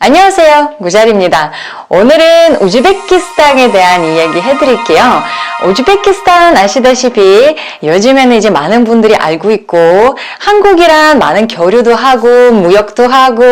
안녕하세요. 구잘입니다. 오늘은 우즈베키스탄에 대한 이야기 해드릴게요. 우즈베키스탄 아시다시피 요즘에는 이제 많은 분들이 알고 있고 한국이랑 많은 교류도 하고 무역도 하고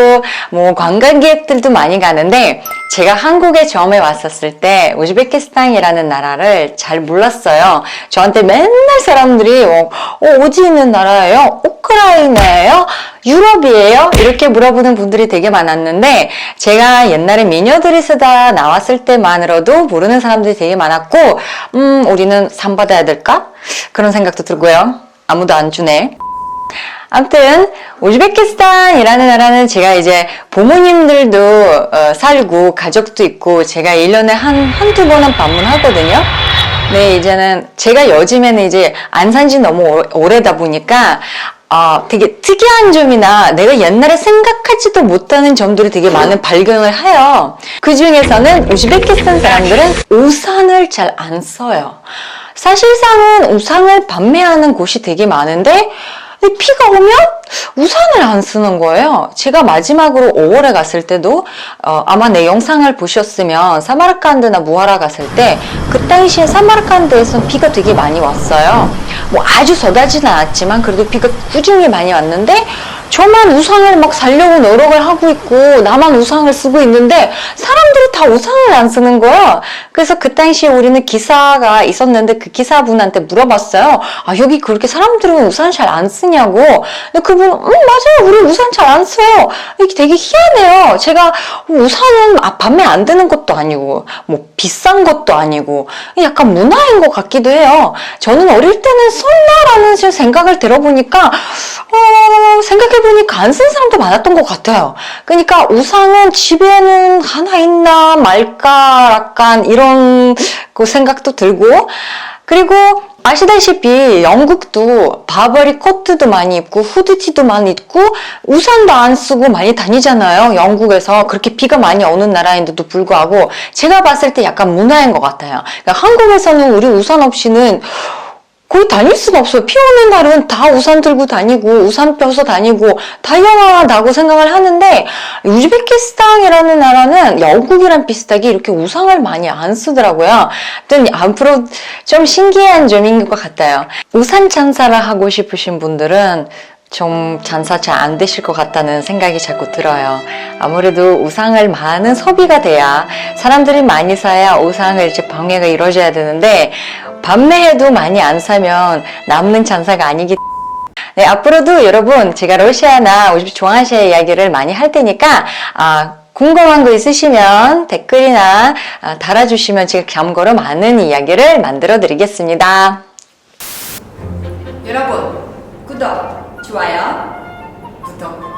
뭐 관광객들도 많이 가는데 제가 한국에 처음에 왔었을 때 우즈베키스탄이라는 나라를 잘 몰랐어요. 저한테 맨날 사람들이 어, 어, 어디 있는 나라예요? 우크라이나예요? 유럽이에요? 이렇게 물어보는 분들이 되게 많았는데 제가 옛날에 미녀들이 쓰다 나왔을 때만으로도 모르는 사람들이 되게 많았고 음 우리는 상 받아야 될까? 그런 생각도 들고요. 아무도 안 주네. 아무튼 우즈베키스탄이라는 나라는 제가 이제 부모님들도 어, 살고 가족도 있고 제가 1년에 한 한두 번은 방문하거든요. 네, 이제는 제가 요즘에는 이제 안 산지 너무 오- 오래다 보니까 아, 되게 특이한 점이나 내가 옛날에 생각하지도 못하는 점들이 되게 많은 발견을 해요. 그 중에서는 우즈베키스탄 사람들은 우산을 잘 안 써요. 사실상은 우산을 판매하는 곳이 되게 많은데 이 비가 오면 우산을 안 쓰는 거예요. 제가 마지막으로 5월에 갔을 때도 어, 아마 내 영상을 보셨으면 사마르칸드나 무하라 갔을 때 그 당시에 사마르칸드에서 비가 되게 많이 왔어요. 뭐 아주 쏟아지는 않았지만 그래도 비가 꾸준히 많이 왔는데 저만 우산을 막 살려고 노력을 하고 있고 나만 우산을 쓰고 있는데 사람들이 다 우산을 안 쓰는 거예요. 그래서 그 당시에 우리는 기사가 있었는데 그 기사분한테 물어봤어요. 아 여기 그렇게 사람들은 우산 잘 안 쓰냐고. 근데 그분 음 맞아요 우리 우산 잘 안 써요. 이게 되게 희한해요. 제가 우산은 아, 밤에 안 드는 것도 아니고 뭐 비싼 것도 아니고 약간 문화인 것 같기도 해요. 저는 어릴 때는 썼나라는 좀 생각을 들어보니까 어, 생각해보니까 안 쓴 사람도 많았던 것 같아요. 그러니까 우산은 집에는 하나 있나 말까 약간 이런 그 생각도 들고 그리고 아시다시피 영국도 바버리 코트도 많이 입고 후드티도 많이 입고 우산도 안 쓰고 많이 다니잖아요. 영국에서 그렇게 비가 많이 오는 나라인데도 불구하고 제가 봤을 때 약간 문화인 것 같아요. 그러니까 한국에서는 우리 우산 없이는 거의 다닐 수가 없어요. 비 오는 날은 다 우산 들고 다니고 우산 펴서 다니고 다양하다고 생각을 하는데 우즈베키스탄이라는 나라는 영국이랑 비슷하게 이렇게 우산을 많이 안 쓰더라고요. 하여튼 앞으로 좀 신기한 점인 것 같아요. 우산 장사를 하고 싶으신 분들은 좀 장사 잘 안 되실 것 같다는 생각이 자꾸 들어요. 아무래도 우상을 많은 소비가 돼야 사람들이 많이 사야 우상을 이제 방해가 이루어져야 되는데 판매해도 많이 안 사면 남는 장사가 아니기 네, 앞으로도 여러분 제가 러시아나 우즈베 중앙아시아 이야기를 많이 할 테니까 아, 궁금한 거 있으시면 댓글이나 아, 달아주시면 제가 참고로 많은 이야기를 만들어 드리겠습니다. 여러분 구독, 좋아요, 구독